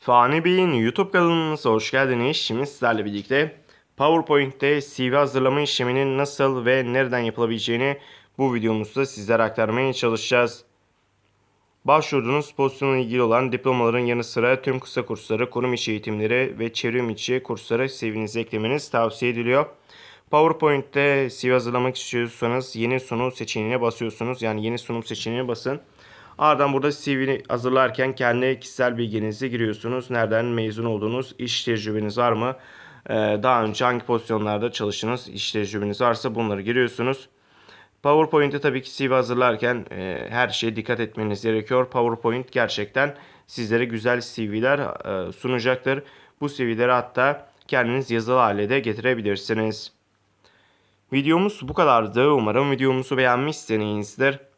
Fani Bey'in YouTube kanalımıza hoş geldiniz. Şimdi sizlerle birlikte PowerPoint'te CV hazırlama işleminin nasıl ve nereden yapılabileceğini bu videomuzda sizlere aktarmaya çalışacağız. Başvurduğunuz pozisyonla ilgili olan diplomaların yanı sıra tüm kısa kursları, kurum içi eğitimleri ve çevrim içi kursları CV'nize eklemeniz tavsiye ediliyor. PowerPoint'te CV hazırlamak istiyorsanız yeni sunum seçeneğine basıyorsunuz. Yani yeni sunum seçeneğine basın. Ardından burada CV'ni hazırlarken kendi kişisel bilginizi giriyorsunuz. Nereden mezun olduğunuz, iş tecrübeniz var mı? Ee, daha önce hangi pozisyonlarda çalıştınız, iş tecrübeniz varsa bunları giriyorsunuz. PowerPoint'e tabii ki CV hazırlarken e, her şeye dikkat etmeniz gerekiyor. PowerPoint gerçekten sizlere güzel CV'ler e, sunacaktır. Bu CV'leri hatta kendiniz yazılı hale de getirebilirsiniz. Videomuz bu kadardı. Umarım videomuzu beğenmişsinizdir.